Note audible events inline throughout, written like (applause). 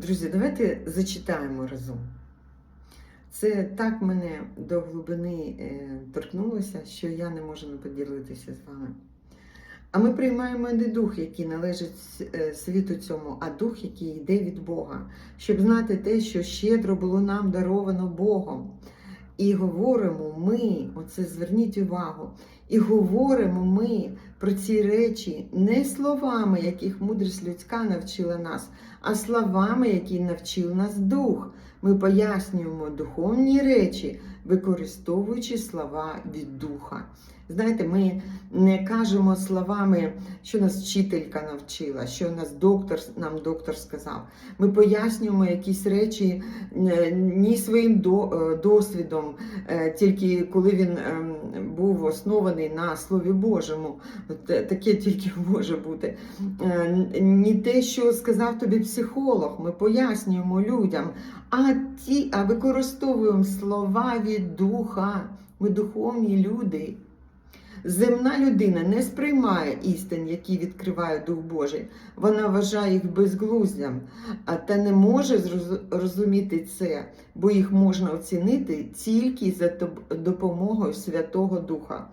Друзі, давайте зачитаємо разом. Це так мене до глибини е, торкнулося, що я не можу не поділитися з вами. А ми приймаємо не дух, який належить е, світу цьому, а дух, який йде від Бога, щоб знати те, що щедро було нам даровано Богом. І говоримо ми, оце зверніть увагу, і говоримо ми про ці речі не словами, яких мудрість людська навчила нас, а словами, які навчив нас дух. Ми пояснюємо духовні речі, використовуючи слова від духа. Знаєте, ми не кажемо словами, що нас вчителька навчила, що нас доктор нам доктор сказав. Ми пояснюємо якісь речі е, ні своїм е, досвідом, е, тільки коли він був оснований на Слові Божому. Таке тільки (laughs) може бути. Ні те, що сказав тобі психолог, ми пояснюємо людям, а ті, а використовуємо слова від духа. Ми духовні люди. Земна людина не сприймає істин, які відкриває Дух Божий. Вона вважає їх безглуздям, та не може розуміти це, бо їх можна оцінити тільки за допомогою Святого Духа.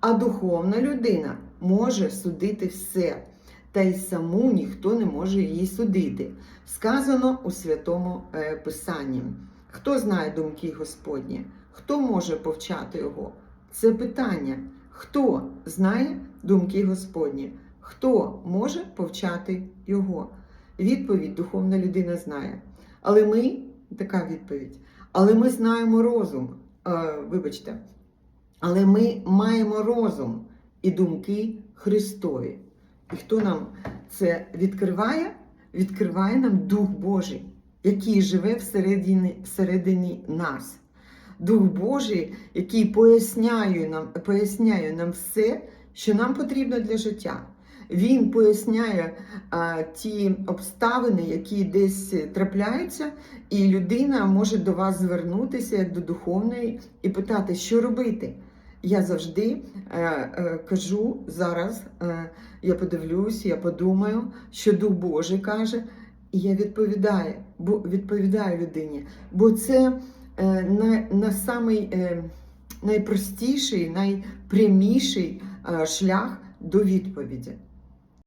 А духовна людина може судити все, та й саму ніхто не може її судити. Сказано у Святому е, Писанні. Хто знає думки Господні? Хто може повчати його? Це питання. Хто знає думки Господні? Хто може повчати його? Відповідь духовна людина знає. Але ми, така відповідь, але ми знаємо розум. Е, вибачте, але ми маємо розум і думки Христові. І хто нам це відкриває? Відкриває нам Дух Божий, який живе всередині, всередині нас. Дух Божий, який поясняє нам, поясняє нам все, що нам потрібно для життя. Він поясняє а, ті обставини, які десь трапляються, і людина може до вас звернутися як до духовної і питати, що робити. Я завжди е, е, кажу зараз, е, я подивлюсь, я подумаю, що Дух Божий каже, і я відповідаю, бо відповідаю людині. Бо це е, на, на самий е, найпростіший, найпряміший е, шлях до відповіді.